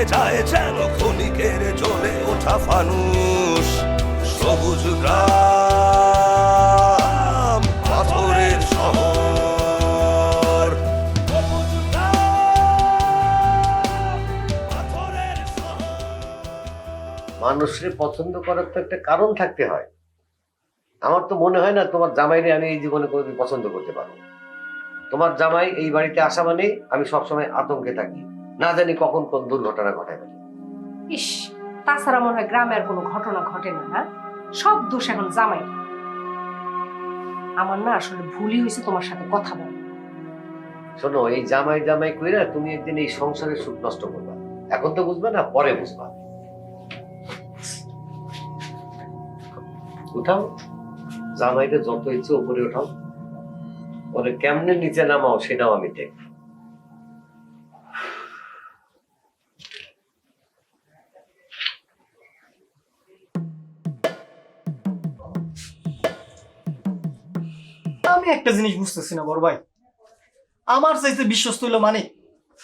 শূন্যতায় যায় যেন ক্ষণিকের ওঠা ফানুষ। সবুজ গ্রাম, পাথরের শহর। মানুষের পছন্দ করার তো একটা কারণ থাকতে হয়। আমার তো মনে হয় না তোমার জামাইরে আমি এই জীবনে কোনোদিন পছন্দ করতে পারব। তোমার জামাই এই বাড়িতে আসা মানে আমি সবসময় আতঙ্কে থাকি। না জানি কখন কোন দুর্ঘটনা ঘটায় ফেলে। ইস তাছাড়া মনে হয় গ্রামে আর কোনো ঘটনা ঘটে না হ্যাঁ? সব দোষ এখন জামাই। আমার না আসলে ভুলই হয়েছে তোমার সাথে কথা বলা শোনো এই জামাই জামাই কইরা তুমি একদিন এই সংসারের সুখ নষ্ট করবা। এখন তো বুঝবে না পরে বুঝবা। উঠাও জামাইটা যত ইচ্ছে উপরে উঠাও। পরে কেমনে নিচে নামাও সেটাও আমি দেখ আমি একটা জিনিস বুঝতেছি না, বড় ভাই। আমার চাইতে বিশ্বস্ত হইল মানিক।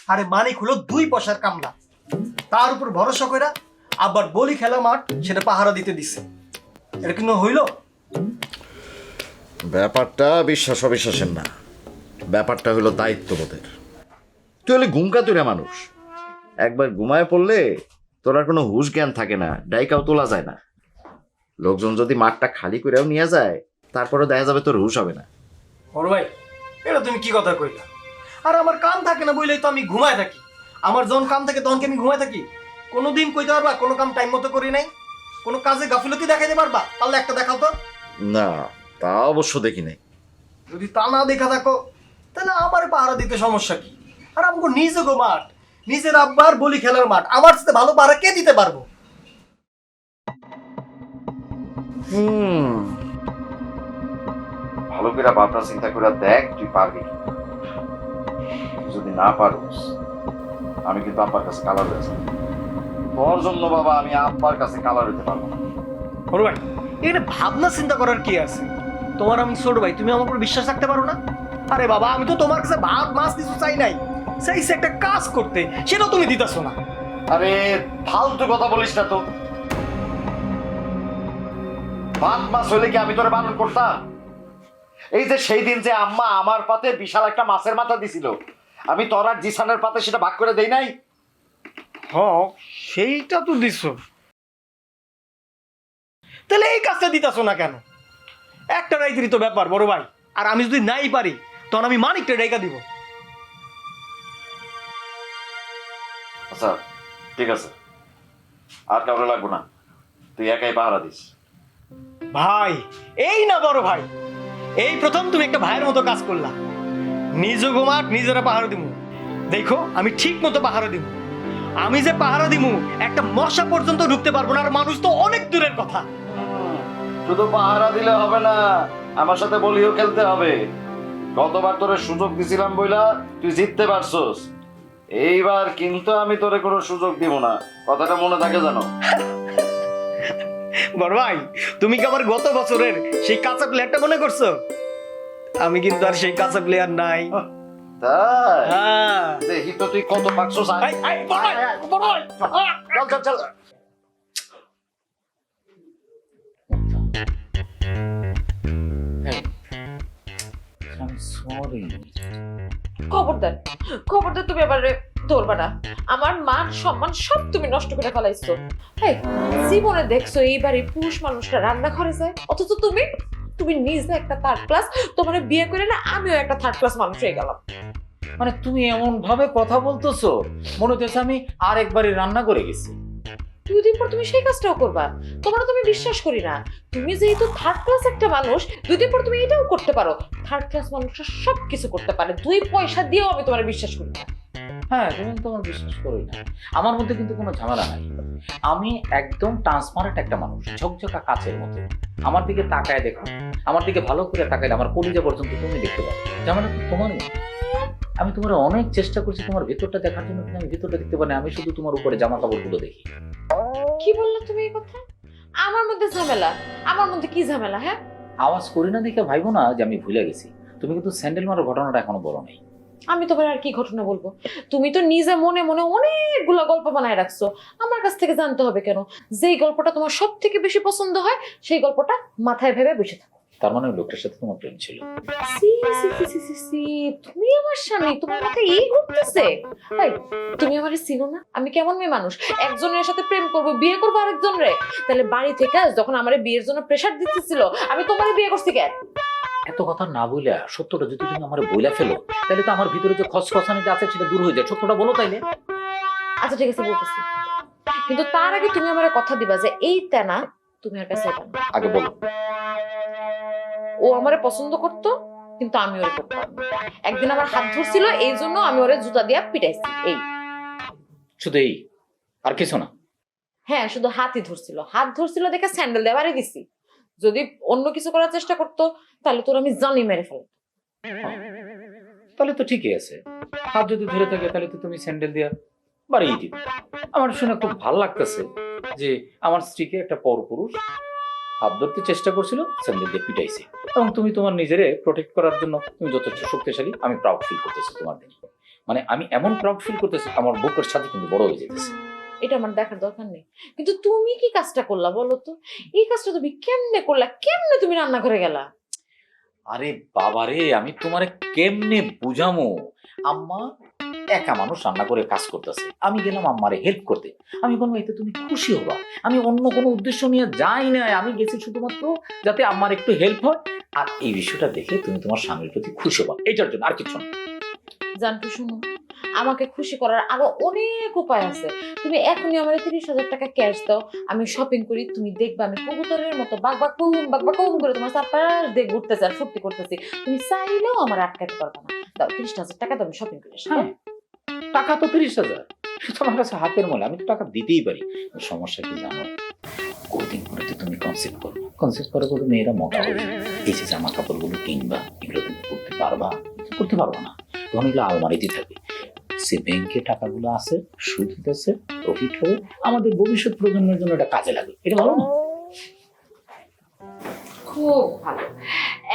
আরে মানিক হলো দুই পয়সার কামলা। তার উপর ভরসা কইরা আবার বলি খেলা মাঠ সেটা পাহারা দিতে দিছে। এটা কিন্তু হইল? ব্যাপারটা বিশ্বাস অবিশ্বাসের না। ব্যাপারটা হলো দায়িত্ববোধের। তুই হলে ঘুমকাতুরে মানুষ। একবার ঘুমায় পড়লে তোর আর কোনো হুশ জ্ঞান থাকে না, ডাইকাও তোলা যায় না। লোকজন যদি মাঠটা খালি করেও নিয়ে যায় তারপরে দেখা যাবে তোর হুশ হবে না। বড় ভাই এটা তুমি কি কথা কইলা? আর আমার কাম থাকে না বইলেই তো আমি ঘুমায় থাকি। আমার যখন কাম থাকে তখন কি আমি ঘুমায় থাকি? কোনোদিন কইতে পারবা কোনো কাম টাইম মতো করি নাই? কোনো কাজে গাফিলতি দেখাইতে পারবা? তাহলে একটা দেখাও তো। না তা অবশ্য দেখি নাই। যদি তা না দেখা থাকো তাহলে আমার পাহারা দিতে সমস্যা কি? আর আমাকে নিজে গো মাঠ নিজের আব্বার বলি খেলার মাঠ আমার সাথে ভালো পাহারা কে দিতে পারব? হুম। ভালো করে ভাবনা চিন্তা করে দেখ তুই পারবি কি যদি না পারোস আমি কিন্তু আব্বার কাছে কালার হয়েছে তোর জন্য বাবা আমি আব্বার কাছে কালার হইতে পারব না। বড় ভাই এখানে ভাবনা চিন্তা করার কি আছে? তোমার আমি ছোট ভাই তুমি আমার উপর বিশ্বাস রাখতে পারো না? আরে বাবা আমি তো তোমার কাছে ভাত মাছ কিছু চাই নাই। চাইছি একটা কাজ করতে সেটাও তুমি দিতেছো না। আরে ফালতু কথা বলিস না তো। ভাত মাছ হলে কি আমি তোরে বারণ করতাম? এই যে সেই দিন যে আম্মা আমার পাতে বিশাল একটা মাছের মাথা দিছিল আমি তোর আর জিসানের পাতে সেটা ভাগ করে দেই নাই? হ সেইটা তো দিছো। তাহলে এই কাজটা দিতেছো না কেন? একটা রাইতেরই তো ব্যাপার বড় ভাই। আর আমি যদি নাই পারি তখন আমি মানিকটা রেখা দিব। আচ্ছা ঠিক আছে। আর কাউরে লাগবো না। তুই একাই পাহারা দিস। ভাই এই না বড় ভাই। এই প্রথম তুমি একটা ভাইয়ের মতো কাজ করলা। নিজ ঘুমাট নিজেরা পাহারা দিমু। দেখো, আমি ঠিক মতো পাহারা দিমু। আমি যে পাহারা দিমু, একটা মশা পর্যন্ত ঢুকতে পারব না, আর মানুষ তো অনেক দূরের কথা। শুধু পাহারা দিলে হবে না, আমার সাথে বলিও খেলতে হবে। গতবার তোরে সুযোগ দিছিলাম বইলা, তুই জিততে পারছস। এইবার কিন্তু আমি তোরে কোনো সুযোগ দিব না। কথাটা মনে থাকে জানো? বড় ভাই তুমি কি আমার গত বছরের সেই কাঁচা প্লেয়ারটা মনে করছ? আমি কিন্তু আর সেই কাঁচা প্লেয়ার নাই। তাই? হ্যাঁ। দেখি তো তুই কত পাকছস আয়। এই, এই, বড় ভাই, বড় ভাই, আহ! চল চল চল সরি খবরদার খবরদার তুমি আবার ধরবা না। আমার মান সম্মান সব তুমি নষ্ট করে ফেলাইছো। জীবনে দেখছ এই বাড়ির পুরুষ মানুষরা রান্না ঘরে যায়? অথচ তুমি তুমি নিজে একটা থার্ড ক্লাস তোমার বিয়ে করে না আমিও একটা থার্ড ক্লাস মানুষ হয়ে গেলাম। মানে তুমি এমন ভাবে কথা বলতেছো মনে হচ্ছে আমি আরেকবারই রান্না করে গেছি। পর তুমি সেই কাজটাও করবা। তোমার তুমি বিশ্বাস করি না। তুমি যেহেতু থার্ড ক্লাস একটা মানুষ পর তুমি এটাও করতে পারো। থার্ড ক্লাস মানুষরা সব কিছু করতে পারে। দুই পয়সা দিয়েও আমি তোমার বিশ্বাস করি না। হ্যাঁ তুমি তো আমার বিশ্বাস করোই না। আমার মধ্যে কিন্তু কোনো ঝামেলা নাই। আমি একদম ট্রান্সপারেন্ট একটা মানুষ, ঝকঝকা কাচের মতো আমার দিকে তাকায় দেখো। আমার দিকে ভালো করে তাকাইলে আমার কলিজা পর্যন্ত তুমি দেখতে পাবে। ঝামেলা তো তোমারই? আমি তোমার অনেক চেষ্টা করছি তোমার ভেতরটা দেখার জন্য কিন্তু আমি ভেতরটা দেখতে পারি আমি শুধু তোমার উপরে জামা কাপড়গুলো দেখি। কি বললা তুমি এই কথা? আমার মধ্যে ঝামেলা। আমার মধ্যে কি ঝামেলা হ্যাঁ? আওয়াজ করি না দেখে ভাইবো না যে আমি ভুলে গেছি। তুমি কিন্তু স্যান্ডেল মারার ঘটনাটা এখনও বলো নেই। আমি তোমার আর কি ঘটনা বলব? তুমি তো নিজে মনে মনে অনেকগুলো গল্প বানায় রাখছো। আমার কাছ থেকে জানতে হবে কেন? যেই গল্পটা তোমার সব থেকে বেশি পছন্দ হয় সেই গল্পটা মাথায় ভেবে বসে থাকো। তার মানে লোকটার সাথে তোমার প্রেম ছিল। সি, সি, সি, সি, সি, সি, তুমি আমার স্বামী তোমার মাথায় এই ঘুরতেছে। তুমি আমার চিনো না? আমি কেমন মেয়ে মানুষ? একজনের সাথে প্রেম করব বিয়ে করব আরেকজন রে। তাহলে বাড়ি থেকে যখন আমার বিয়ের জন্য প্রেশার দিতেছিল আমি তোমারই বিয়ে করছি কেন? এত কথা না বইলা সত্যটা যদি তুমি আমার বইলা ফেলো তাহলে তো আমার ভিতরে যে খসখসানিটা আছে সেটা দূর হয়ে যায়। সত্যটা বলো তাইলে। আচ্ছা ঠিক আছে বলতেছি। কিন্তু তার আগে তুমি আমার কথা দিবা যে এই তেনা তুমি আর কাছে আগে বলো। ও আমারে পছন্দ করতো কিন্তু আমি ওরে করতাম। একদিন আমার হাত ধরছিল এই জন্য আমি ওরে জুতা দিয়া পিটাইছি এই। শুধু এই আর কিছু না। হ্যাঁ শুধু হাতই ধরছিল। হাত ধরছিল দেখে স্যান্ডেল দিয়ে বাড়ি দিছি। যদি অন্য কিছু করার চেষ্টা করতো তাহলে তোর আমি জানি মেরে ফেল তাহলে তো ঠিকই আছে। হাত যদি ধরে থাকে তাহলে তো তুমি স্যান্ডেল দিয়া বাড়িয়ে দিবে। আমার শুনে খুব ভালো লাগতেছে যে আমার স্ত্রীকে একটা পরপুরুষ হাত ধরতে চেষ্টা করছিল স্যান্ডেল দিয়ে পিটাইছে। এবং তুমি তোমার নিজেরে প্রোটেক্ট করার জন্য তুমি যথেষ্ট শক্তিশালী আমি প্রাউড ফিল করতেছি তোমার দিনে মানে আমি এমন প্রাউড ফিল করতেছি আমার বুকের সাথে কিন্তু বড় হয়ে যেতেছে। এটা আমার দেখার দরকার নেই। কিন্তু তুমি কি কাজটা করলা বলো তো? এই কাজটা তুমি কেমনে করলা? কেমনে তুমি রান্না করে গেলা? আরে বাবারে আমি তোমারে কেমনে বুঝামো? আম্মা একা মানুষ রান্না করে কাজ করতেছে। আমি গেলাম আম্মারে হেল্প করতে। আমি বলব এতে তুমি খুশি হবা। আমি অন্য কোনো উদ্দেশ্য নিয়ে যাই না আমি গেছি শুধুমাত্র যাতে আম্মার একটু হেল্প হয়। আর এই বিষয়টা দেখে তুমি তোমার স্বামীর প্রতি খুশি হবা। এটার জন্য আর কিছু না। জানতো শুনো আমাকে খুশি করার আরও অনেক উপায় আছে। তুমি এখনই আমার তিরিশ হাজার টাকা ক্যাশ দাও। আমি শপিং করি তুমি দেখবে আমি কবুতরের মতো বাক বাক কুম বাক বাক কুম করে তোমার চারপাশ দিয়ে ঘুরতেছি আর ফুর্তি করতেছি। তুমি চাইলেও আমার আটকাতে পারবে না। দাও তিরিশ হাজার টাকা দাও আমি শপিং করে হ্যাঁ। টাকা তো তিরিশ হাজার। তোমার কাছে হাতের মলে আমি তো টাকা দিতেই পারি। সমস্যা কি জানো? কদিন পরে তো তুমি কনসেপ্ট করো কনসেপ্ট করে করে মেয়েরা মোটা হয়ে যায়। এই যে জামা কাপড়গুলো কিনবা, এগুলো তুমি করতে পারবা? করতে পারবা না। তখন এগুলো আলমারিতে থাকবে। সে ব্যাংকে টাকাগুলো আছে, সুদ দিতেছে প্রফিট হবে। আমাদের ভবিষ্যৎ প্রজন্মের জন্য এটা কাজে লাগবে। এটা ভালো না? খুব ভালো।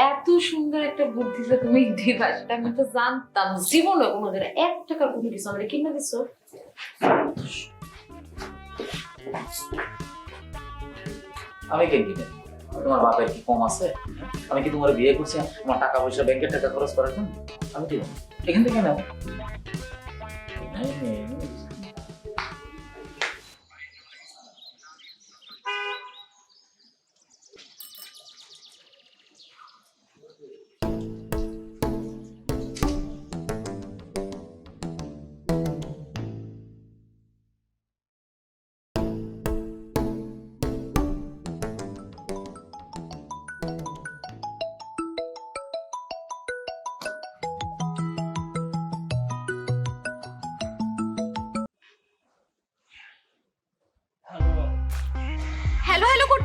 এত সুন্দর একটা বুদ্ধি যে তুমি দিবা, সেটা আমি তো জানতাম। জীবনে কোনোদিন এক টাকার কোনো কিছু আমাকে কিনে দিছো। আমি কেন কিনে? তোমার বাপের কি কম আছে? আমি কি তোমার বিয়ে করছি? আমার টাকা পয়সা ব্যাংকের টাকা খরচ করার জন্য? আমি কি এখান থেকে নাও।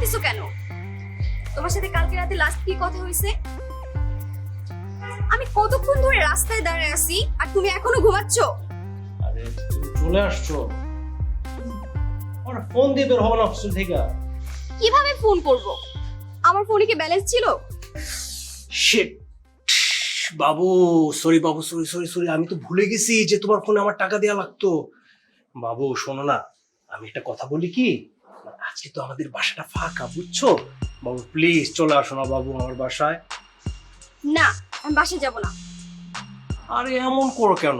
হ্যালো কেন? তোমার সাথে কালকে রাতে লাস্ট কি কথা হয়েছে? আমি কতক্ষণ ধরে রাস্তায় দাঁড়িয়ে আছি আর তুমি এখনও ঘুমাচ্ছ? আরে তুমি চলে আসছো। আমার ফোন দিয়ে বের হব না হোস্টেল থেকে। কীভাবে ফোন করব? আমার ফোনে কি ব্যালেন্স ছিল? শিট বাবু সরি বাবু সরি সরি সরি আমি তো ভুলে গেছি যে তোমার ফোনে আমার টাকা দেওয়া লাগতো। বাবু শোনো না আমি একটা কথা বলি কি? আজকে তো আমাদের বাসাটা ফাঁকা বুঝছ? বাবু প্লিজ চলে আসো না বাবু আমার বাসায়। না আমি বাসে যাব না। আরে এমন করো কেন?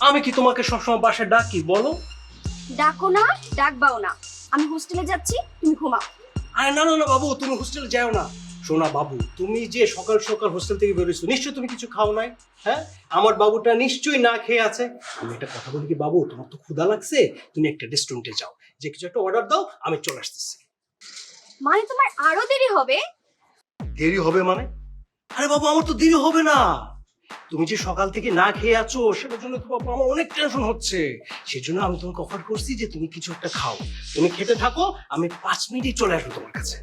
আমি কি তোমাকে সবসময় বাসায় ডাকি বলো? ডাকো না ডাকবাও না। আমি হোস্টেলে যাচ্ছি তুমি ঘুমাও। আরে না না না বাবু তুমি হোস্টেলে যাও না। শোনা বাবু তুমি যে সকাল সকাল হোস্টেল থেকে বেরোছো নিশ্চয়ই তুমি কিছু খাও নাই হ্যাঁ? আমার বাবুটা নিশ্চয়ই না খেয়ে আছে। আমি একটা কথা বলি কি বাবু তোমার তো ক্ষুধা লাগছে তুমি একটা রেস্টুরেন্টে যাও। যে কিছু একটা অর্ডার দাও আমি চলে আসতেছি। মানে তোমার আরও দেরি হবে? দেরি হবে মানে? আরে বাবু আমার তো দেরি হবে না। তুমি যে সকাল থেকে না খেয়ে আছো সেটার জন্য তো বাবু আমার অনেক টেনশন হচ্ছে। সেজন্য আমি তোমাকে অফার করছি যে তুমি কিছু একটা খাও। তুমি খেতে থাকো আমি পাঁচ মিনিটে চলে আসব তোমার কাছে।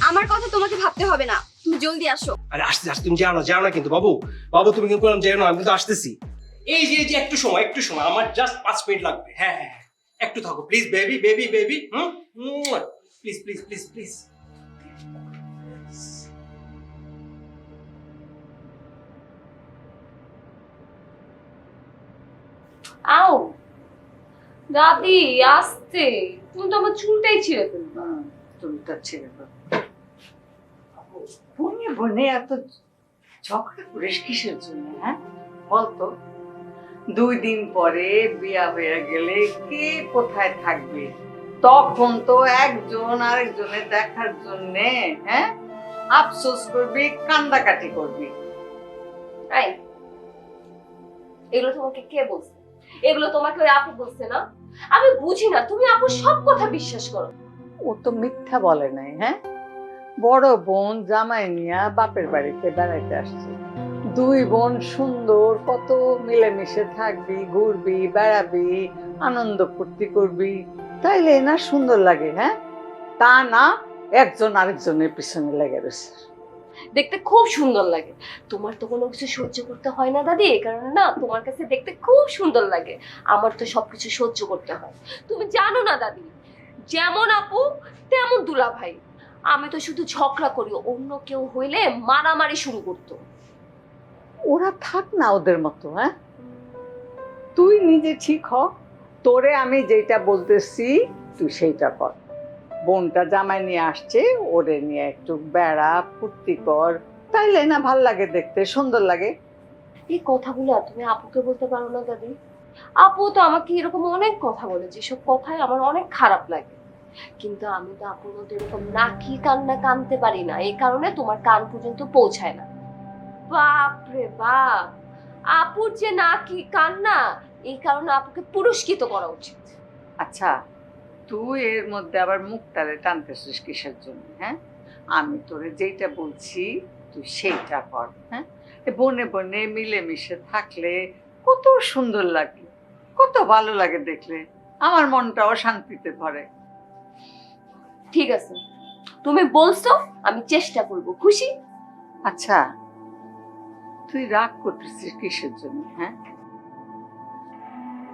আমার কথা তোমাকে ভাবতে হবে না। তুমি জলদি আসো। আরে আসতে আসতে তুমি যাও না যাও না কিন্তু বাবু। বাবু তুমি কিন্তু বললাম যাও না আমি কিন্তু আসতেছি। এই যে এই যে একটু সময় একটু সময়। আমার জাস্ট পাঁচ মিনিট লাগবে। হ্যাঁ হ্যাঁ হ্যাঁ। একটু থাকো please baby baby baby hmm? Please please please please আও দাদি আসতে। তুমি তো আমার চুলটাই ছিঁড়ে ফেলবা। চুলটা ছেড়ে দাও বনে বনে এত ঝগড়া করিস কিসের জন্য হ্যাঁ? বলতো। দুই দিন পরে বিয়া হয়ে গেলে কে কোথায় থাকবে? তখন তো একজন আরেকজনের দেখার জন্য হ্যাঁ? আফসোস করবি কান্দাকাটি করবি। আই এগুলো তোমাকে কে বলছে? এগুলো তোমাকে ওই আপু বলছে না? আমি বুঝি না তুমি আপু সব কথা বিশ্বাস করো। ও তো মিথ্যা বলে নাই হ্যাঁ? বড় বোন জামাই নিয়া বাপের বাড়িতে বেড়াইতে আসছে। দুই বোন সুন্দর, কত মিলেমিশে থাকবি, ঘুরবি, বেড়াবি, আনন্দ ফুর্তি করবি। তাইলে না সুন্দর লাগে হ্যাঁ? তা না, একজন আরেকজনের পিছনে লেগে রয়েছে দেখতে খুব সুন্দর লাগে। তোমার তো কোনো কিছু সহ্য করতে হয় না দাদি, এই কারণে না তোমার কাছে দেখতে খুব সুন্দর লাগে। আমার তো সবকিছু সহ্য করতে হয়। তুমি জানো না দাদি, যেমন আপু, তেমন দুলা ভাই আমি তো শুধু ঝগড়া করি, অন্য কেউ হইলে মারামারি শুরু করতো। ওরা থাক না ওদের মতো হ্যাঁ? তুই নিজে ঠিক হ, তোরে আমি যেটা বলতেছি, তুই সেইটা কর। বোনটা জামাই নিয়ে আসছে, ওরে নিয়ে একটু বেড়া, ফুর্তি কর। তাইলে না ভালো লাগে দেখতে, সুন্দর লাগে। এই কথাগুলো তুমি আপুকে বলতে পারো না, দাদি। আপু তো আমাকে এরকম অনেক কথা বলে, যেসব কথাই আমার অনেক খারাপ লাগে। কিন্তু আমি তো আপুর মতো এরকম নাকি কান্না কানতে পারি না, এই কারণে তোমার কান পর্যন্ত পৌঁছায় না। বাপ রে বাপ। আপুর যে না কি কান্না এই কারণে আপুকে পুরস্কৃত করা উচিত। আচ্ছা তুই এর মধ্যে আবার মুখটারে টানতেছিস কিসের জন্য হ্যাঁ? আমি তোরে যেটা বলছি তুই সেইটা কর হ্যাঁ? বনে বনে মিলেমিশে থাকলে কত সুন্দর লাগে কত ভালো লাগে দেখলে আমার মনটাও শান্তিতে ভরে। ঠিক আছে তুমি বলছো আমি চেষ্টা করব খুশি? আচ্ছা। তুই রাগ করতেছিস কিসের জন্য হ্যাঁ?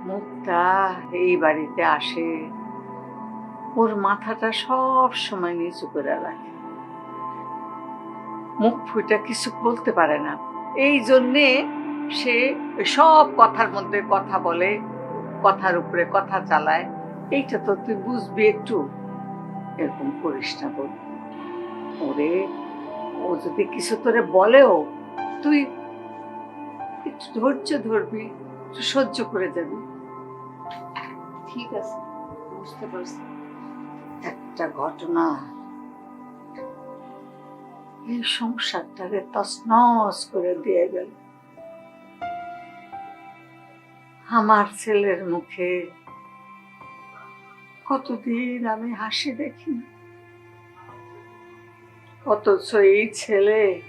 মুখটা এই বাড়িতে আসে, ওর মাথাটা সব সময় নিচু করে রাখে। মুখ ফুটা কিছু বলতে পারে না। এই জন্যে সে সব কথার মধ্যে কথা বলে, কথার উপরে কথা চালায়। এইটা তো তুই বুঝবি একটু। এরকম করিস না বল। ওরে, ও যদি কিছু তোরে বলেও, তুই একটু ধৈর্য ধরবি একটু সহ্য করে যাবি। ঠিক আছে বুঝতে পারছি। একটা ঘটনা। এই সংসারটাকে তছনছ করে দিয়ে গেল। আমার ছেলের মুখে কতদিন আমি হাসি দেখি। অথচ এই ছেলে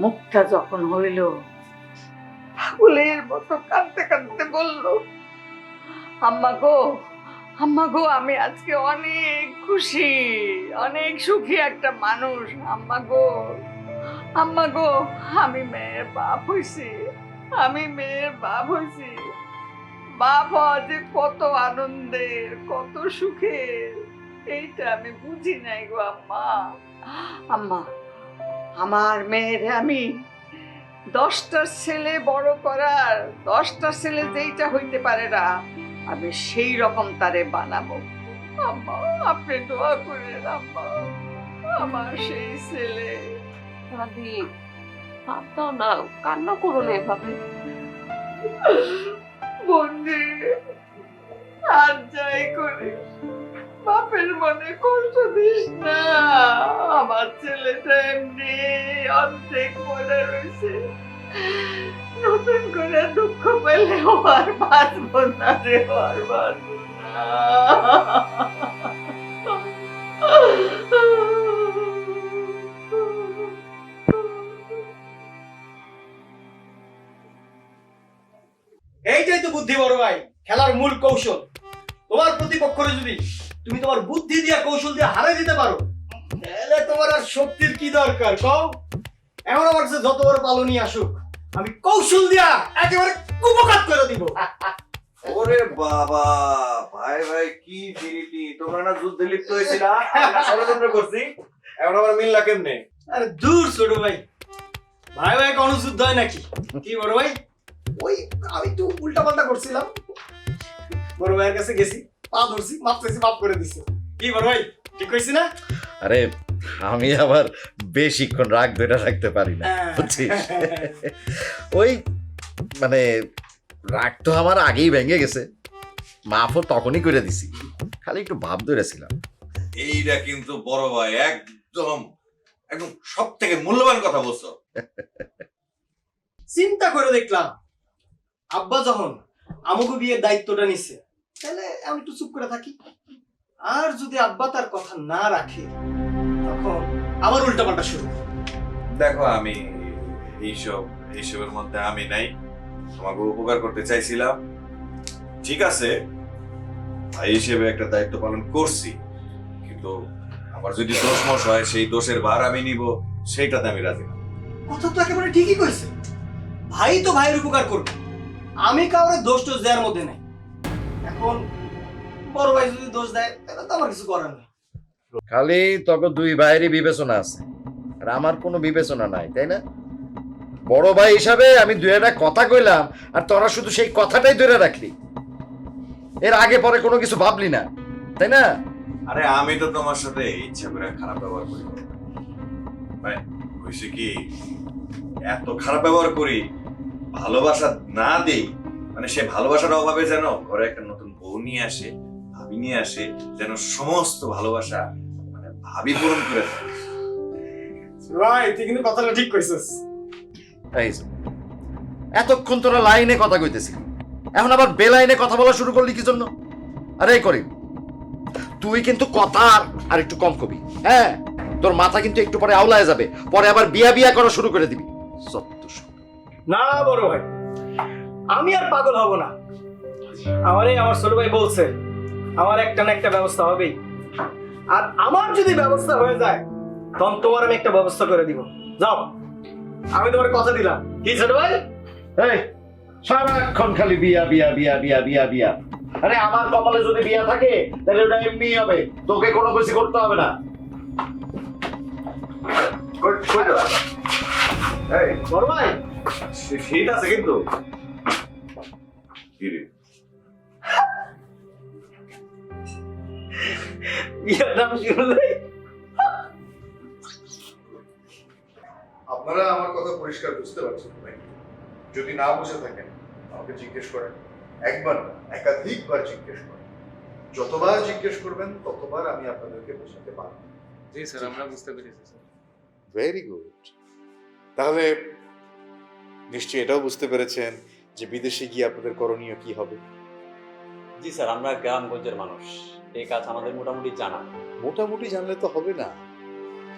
মুখটা যখন হইল মতো কাঁদতে কাঁদতে বলল, আম্মা গো আম্মা গো, আমি আজকে অনেক খুশি, অনেক সুখী একটা মানুষ, আম্মা গো আম্মা গো, আমি মেয়ের বাপ হইছি, আমি মেয়ের বাপ হইছি। বাপ যে কত আনন্দের, কত সুখের, এইটা আমি বুঝি নাই গো আম্মা। আম্মা আমার মেয়ের আমি দশটা ছেলে বড় করার দশটা ছেলে যেইটা হইতে পারে না আমি সেই রকম তারে বানাবো। আম্মা আপনি দোয়া করেন আম্মা আমার সেই ছেলে। দাদি ভাবতাও না কান্না করো না এভাবে। বন্দি আর যাই করে। বাপের মনে কষ্ট দিস না আমার ছেলেটা এমনি নতুন করে দুঃখ পেলে আর বাঁচব না রে আর বাঁচব এইটাই তো বুদ্ধি বড় ভাই, খেলার মূল কৌশল। তোমার প্রতিপক্ষরে যদি তুমি তোমার বুদ্ধি দিয়া কৌশল দিয়ে হারাই দিতে পারো, তাহলে তোমার আর শক্তির কি দরকার, কও? এখন আমার কাছে যত বড় পালনি আসুক আমি কৌশল দিয়া একেবারে কুপকাত করে দিব। ওরে বাবা ভাই ভাই কি ফিরিটি তোমরা না যুদ্ধে লিপ্ত হয়েছিলা ষড়যন্ত্র করছি এখন আবার মিললা কেমনে? আরে দূর ছোট ভাই। ভাই ভাই কোনো যুদ্ধ হয় নাকি? কি বড় ভাই? ওই আমি একটু উল্টা পাল্টা করছিলাম। বড় ভাইয়ের কাছে গেছি পা ধরছি মাপ চাইছি মাপ করে দিছে। কি বড় ভাই ঠিক কইছি না? আরে আমি আবার বেশিক্ষণ রাগ ধরে রাখতে পারি না বুঝছিস? ওই মানে রাগ তো আমার আগেই ভেঙে গেছে। মাফও তখনই করে দিছি। খালি একটু ভাব ধরেছিলাম। এইটা কিন্তু বড় ভাই একদম একদম সব থেকে মূল্যবান কথা বলছো। চিন্তা করে দেখলাম আব্বা যখন আমাকে বিয়ের দায়িত্বটা নিছে তাহলে আমি একটু চুপ করে থাকি। আর যদি আব্বা তার কথা না রাখে আবার উল্টা পাল্টা শুরু। দেখো আমি এইসব এইসবের মধ্যে আমি নাই। তোমাকে উপকার করতে চাইছিলাম। ঠিক আছে ভাই হিসেবে একটা দায়িত্ব পালন করছি। কিন্তু আমার যদি দোষ মোষ হয় সেই দোষের ভার আমি নিব সেইটাতে আমি রাজি না। কথা তো একেবারে ঠিকই কইছে। ভাই তো ভাইয়ের উপকার করবে। আমি কাউরে দোষ টোষ দেওয়ার মধ্যে নাই। এখন বড় ভাই যদি দোষ দেয় তাহলে তো আমার কিছু করার নেই। খালি তখন দুই ভাইয়েরই বিবেচনা আছে। আর আমার কোনো বিবেচনা নাই, তাই না? বড় ভাই হিসাবে আমি দুই একটা কথা কইলাম, আর তোরা শুধু সেই কথাটাই ধরে রাখলি। এর আগে পরে কোনো কিছু ভাবলি না, তাই না? আরে আমি তো তোমার সাথে ইচ্ছা করে খারাপ ব্যবহার করি। ভাই হয়েছে কি, এত খারাপ ব্যবহার করি, ভালোবাসা না দেই মানে সে ভালোবাসার অভাবে যেন ঘরে একটা নতুন বউ নিয়ে আসে ভাবি নিয়ে আসে যেন সমস্ত ভালোবাসা মানে ভাবি পূরণ করে দেয়। ভাই তুই কিন্তু কথাটা ঠিক কইছিস। এই এতক্ষণ তোরা লাইনে কথা কইতেছি এখন আবার বেলাইনে কথা বলা শুরু করলি কি জন্য? আরে এই করি তুই কিন্তু কথা আর- আর একটু কম কবি। হ্যাঁ তোর মাথা কিন্তু একটু পরে আওলায় যাবে। পরে আবার বিয়া বিয়া করা শুরু করে দিবি। সত্য। না বড় ভাই আমি আর পাগল হব না। আমারই আমার ছোট ভাই বলছে আমার একটা না একটা ব্যবস্থা হবেই। আর আমার যদি ব্যবস্থা হয়ে যায় তখন তোমার আমি একটা ব্যবস্থা করে দিব। যাও। আমি তোমার কথা দিলাম। কি ছোট ভাই? এই সারাক্ষণ খালি বিয়া বিয়া বিয়া বিয়া বিয়া বিয়া। আরে আমার কপালে যদি বিয়া থাকে তাহলে ওটা এমনি হবে। তোকে কোনো কিছু করতে হবে না। এই, বড় ভাই। শীত আছে কিন্তু। বিয়ের নাম শুনলে আপনারা আমার কথা পরিষ্কার বুঝতে পারছেন ভাই। যদি না বুঝে থাকেন আমাকে জিজ্ঞেস করেন। একবার না একাধিকবার জিজ্ঞেস করেন। যতবার জিজ্ঞেস করবেন ততবার আমি আপনাদেরকে বোঝাতে পারব। জি স্যার আমরা বুঝতে পেরেছি স্যার। ভেরি গুড তাহলে নিশ্চয়ই এটাও বুঝতে পেরেছেন যে বিদেশে গিয়ে আপনাদের করণীয় কি হবে? জি স্যার আমরা গ্রামগঞ্জের মানুষ। এই কাজ আমাদের মোটামুটি জানা। মোটামুটি জানলে তো হবে না।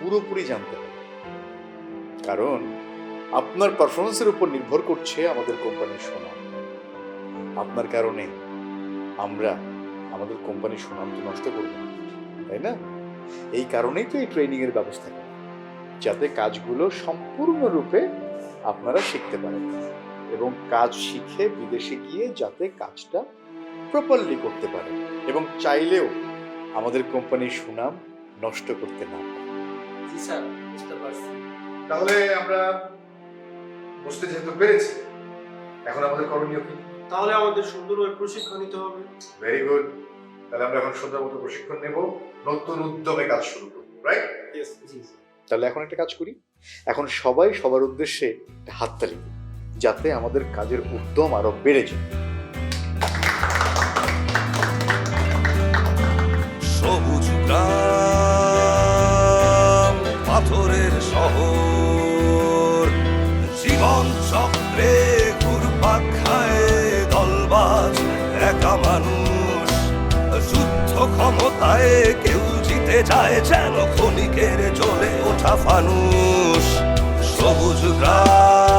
পুরোপুরি জানতে হবে। কারণ, আপনার পারফরমেন্সের উপর নির্ভর করছে আমাদের কোম্পানির সুনাম। আপনার কারণে আমরা আমাদের কোম্পানির সুনাম তো নষ্ট করব তাই না? এই কারণেই তো এই ট্রেনিং এর ব্যবস্থা করা। যাতে কাজগুলো সম্পূর্ণরূপে আপনারা শিখতে পারেন। এবং কাজ শিখে বিদেশে গিয়ে যাতে কাজটা প্রপারলি করতে পারে এবং চাইলেও আমাদের কোম্পানির সুনাম নষ্ট করতে না পারে। জি স্যার বুঝতে পারছি। তাহলে আমরা বুঝতে যেহেতু পেরেছি এখন আমাদের করণীয় কি? তাহলে আমাদের সুন্দরভাবে প্রশিক্ষণ নিতে হবে। ভেরি গুড তাহলে আমরা এখন সুন্দর মতো প্রশিক্ষণ নেব নতুন উদ্যমে কাজ শুরু করব রাইট জি তাহলে এখন একটা কাজ করি। এখন সবাই সবার উদ্দেশ্যে একটা হাততালি যাতে আমাদের কাজের উদ্যম আরও বেড়ে যায়। ক্ষমতায় কেউ জিতে যায় যেন ক্ষণিকের জলে ওঠা ফানুষ। সবুজ গ্রাম